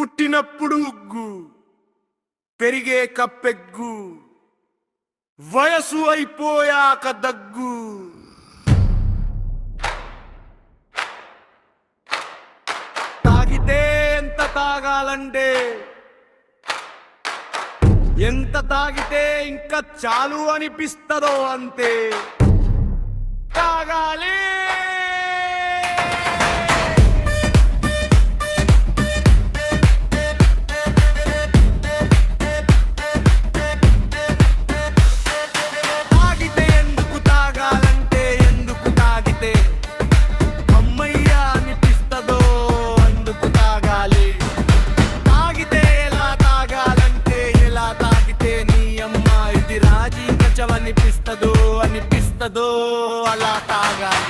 పుట్టినప్పుడు ఉగ్గు పెరిగే కప్పెగ్గు వయసు అయిపోయాక దగ్గు. తాగితే ఎంత తాగాలంటే ఎంత తాగితే ఇంకా చాలు అనిపిస్తదో అంతే. తాగాలి కొంచెం అనిపిస్తదో అనిపిస్తదో అలా తాగాలి.